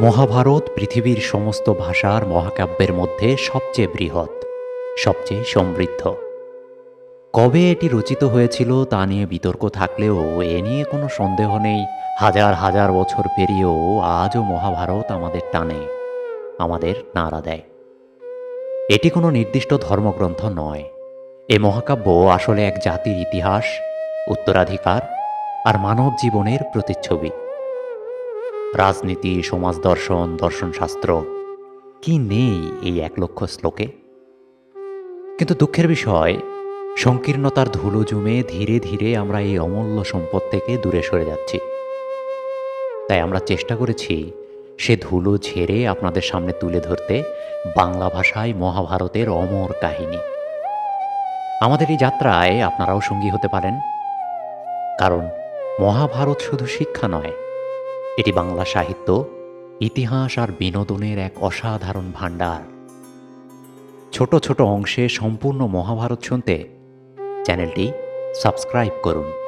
মহাভারত পৃথিবীর সমস্ত ভাষার মহাকাব্যের মধ্যে সবচেয়ে বৃহৎ, সবচেয়ে সমৃদ্ধ। কবে এটি রচিত হয়েছিল তা নিয়ে বিতর্ক থাকলেও এ নিয়ে কোনো সন্দেহ নেই। হাজার হাজার বছর পেরিয়েও আজও মহাভারত আমাদের টানে, আমাদের নাড়া দেয়। এটি কোনো নির্দিষ্ট ধর্মগ্রন্থ নয়। এ মহাকাব্য আসলে এক জাতির ইতিহাস, উত্তরাধিকার আর মানব জীবনের প্রতিচ্ছবি। রাজনীতি, সমাজ দর্শন দর্শনশাস্ত্র কি নেই এই এক লক্ষ শ্লোকে? কিন্তু দুঃখের বিষয়, সংকীর্ণতার ধুলো জমে ধীরে ধীরে আমরা এই অমূল্য সম্পদ থেকে দূরে সরে যাচ্ছি। তাই আমরা চেষ্টা করেছি সে ধুলো ঝেড়ে আপনাদের সামনে তুলে ধরতে বাংলা ভাষায় মহাভারতের অমর কাহিনী। আমাদের এই যাত্রায় আপনারাও সঙ্গী হতে পারেন। কারণ মহাভারত শুধু শিক্ষা নয় এটি বাংলা সাহিত্য, ইতিহাস আর বিনোদনের এক অসাধারণ ভাণ্ডার। ছোট ছোট অংশে সম্পূর্ণ মহাভারত শুনতে চ্যানেলটি সাবস্ক্রাইব করুন।